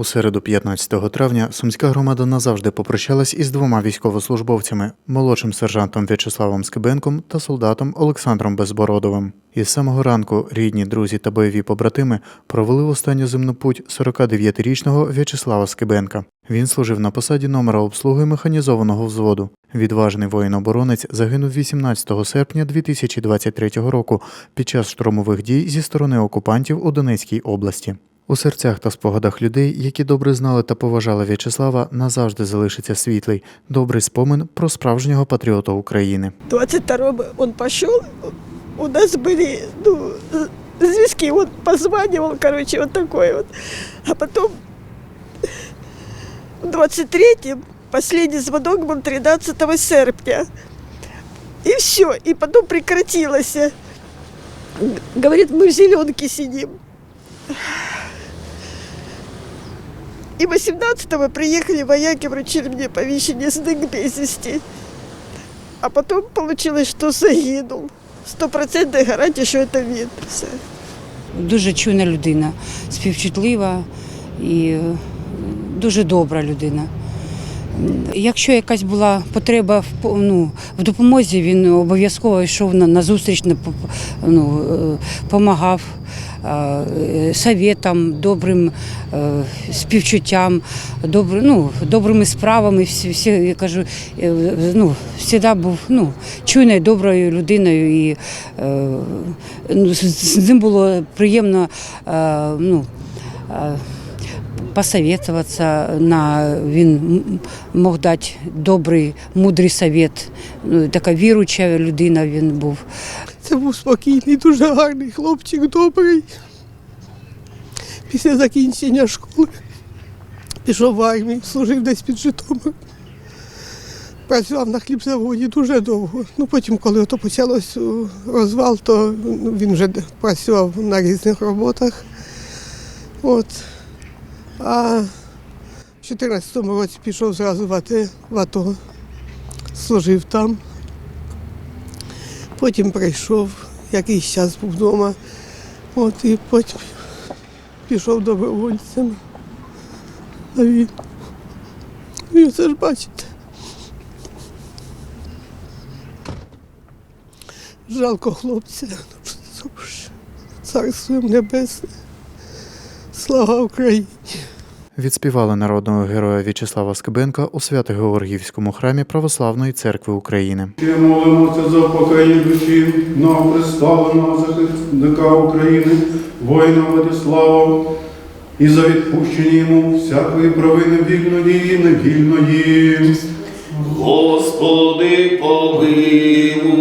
У середу 15 травня сумська громада назавжди попрощалась із двома військовослужбовцями молодшим сержантом В'ячеславом Скибенком та солдатом Олександром Безбородовим. Із самого ранку рідні, друзі та бойові побратими провели в останню земну путь 49-річного В'ячеслава Скибенка. Він служив на посаді номера обслуги механізованого взводу. Відважний воїн-оборонець загинув 18 серпня 2023 року під час штурмових дій зі сторони окупантів у Донецькій області. У серцях та спогадах людей, які добре знали та поважали В'ячеслава, назавжди залишиться світлий, добрий спомин про справжнього патріота України. 22-го он пошел, у нас были ну, звездки, он позванивал, короче, вот такой вот. А потом в 23-м последний звонок был 13 серпня. И все, и потом прекратилось. Г- Говорит, мы в зеленке сидим. И 18-го приехали вояки, вручили мне повещение сдык без. А потом получилось, что загинул. Стопроцентная гарантия, що це він. Дуже чуйна людина, співчутлива і е, дуже добра людина. Якщо якась була потреба в, ну, в допомозі, він обов'язково йшов на, на зустріч, ну, е, е, добрим е, співчуттям, добр, ну, добрими справами. Всі, я кажу, е, ну, завжди був ну, чуйною, доброю людиною. І, ну, з, ним було приємно ну, посоветуватися. На, він мог дати добрий, мудрий совет. Ну, така віруча людина він був. Це був спокійний, дуже гарний хлопчик, добрий. Після закінчення школи пішов в армію, служив десь під Житомиром. Працював на хлібзаводі дуже довго. Ну, потім, коли ото почалось розвал, то ну, він вже працював на різних роботах. От. А в 14-му році пішов зразу в АТ, в АТО, служив там. Потім прийшов, якийсь час був вдома. От і потім пішов добровольцем. А він, він це ж бачите. Жалко хлопця. Царство небесне. Слава Україні! Відспівали народного героя В'ячеслава Скибенка у Свято-Георгіївському храмі Православної церкви України. Ще молимося за упокоєння душі новоприставленого захисника України, воїна Владислава, і за відпущення йому всякої провини вільної і невільної. Господи, помилуй.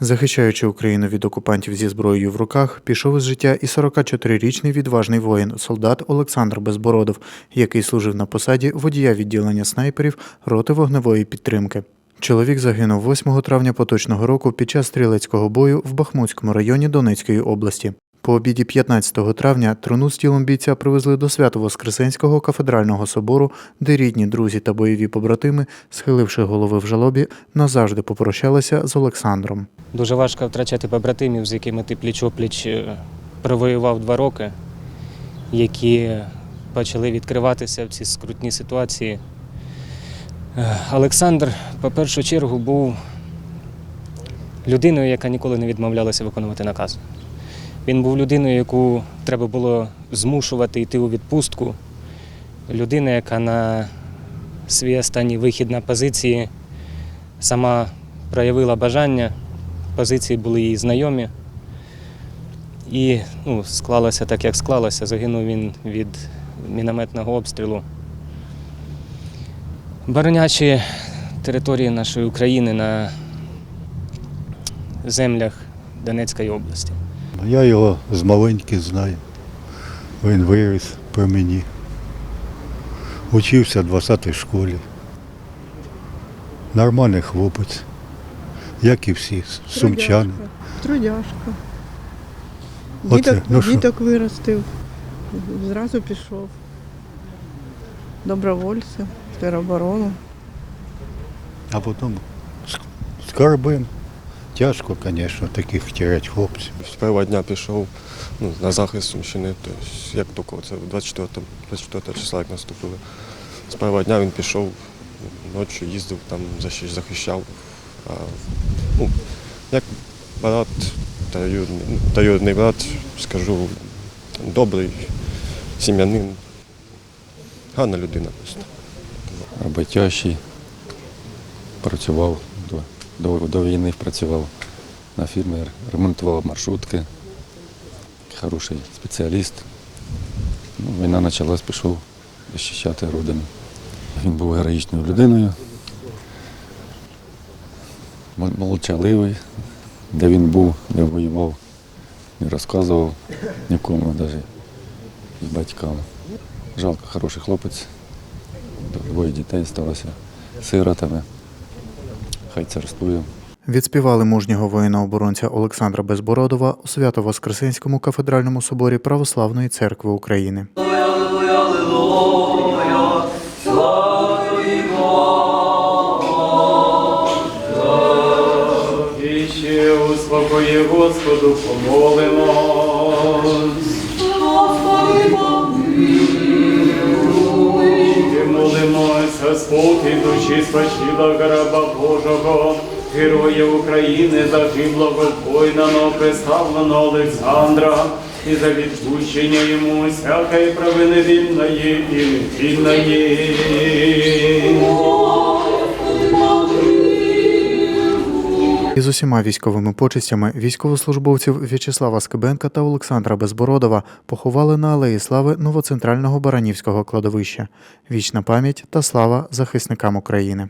Захищаючи Україну від окупантів зі зброєю в руках, пішов із життя і 44-річний відважний воїн, солдат Олександр Безбородов, який служив на посаді водія відділення снайперів роти вогневої підтримки. Чоловік загинув 8 травня поточного року під час стрілецького бою в Бахмутському районі Донецької області. По обіді 15 травня труну з тілом бійця привезли до Свято-Воскресенського кафедрального собору, де рідні, друзі та бойові побратими, схиливши голови в жалобі, назавжди попрощалися з Олександром. Дуже важко втрачати побратимів, з якими ти пліч-опліч е, провоював два роки, які почали відкриватися в ці скрутні ситуації. Е, Олександр, по першу чергу, був людиною, яка ніколи не відмовлялася виконувати наказ. Він був людиною, яку треба було змушувати йти у відпустку. Людина, яка на свій останній вихід на позиції сама проявила бажання позиції були їй знайомі. І ну, склалося так, як склалося. Загинув він від мінометного обстрілу. Боронячи території нашої України на землях Донецької області. Я його з маленьки знаю. Він виріс при мені. Учився в 20-й школі. Нормальний хлопець, як і всі, сумчани. Трудяшка. Оце, Діток, ну що? діток виростив, зразу пішов. Добровольцем, в тероборону. А потім карабин Тяжко, звісно, таких терять хлопців. З першого дня пішов ну, на захист Сумщини, тобто, як тільки це 24, 24 числа, як наступили. З першого дня він пішов, ночі їздив, там захищав. А, ну, як брат, троюрідний брат, скажу, добрий, сім'янин, гарна людина просто. роботящий, працював до, до, війни працював на фірмі, ремонтував маршрутки, хороший спеціаліст. Ну, війна почалась, пішов захищати родину. Він був героїчною людиною, молчаливий, де він був, де воював, не розказував нікому, навіть і батькам. Жалко, хороший хлопець. Двоє дітей сталося сиротами. Хай царствує. Відспівали мужнього воїна-оборонця Олександра Безбородова у Свято-Воскресенському кафедральному соборі Православної церкви України. Ще у спокої Господу помолимось. Душі спочила раба Божого, героя України, загиблого воїна представлено Олександра, і за відпущення йому всякої провини вільної і невільної. Із усіма військовими почестями військовослужбовців В'ячеслава Скибенка та Олександра Безбородова поховали на Алеї Слави новоцентрального Баранівського кладовища. Вічна пам'ять та слава захисникам України.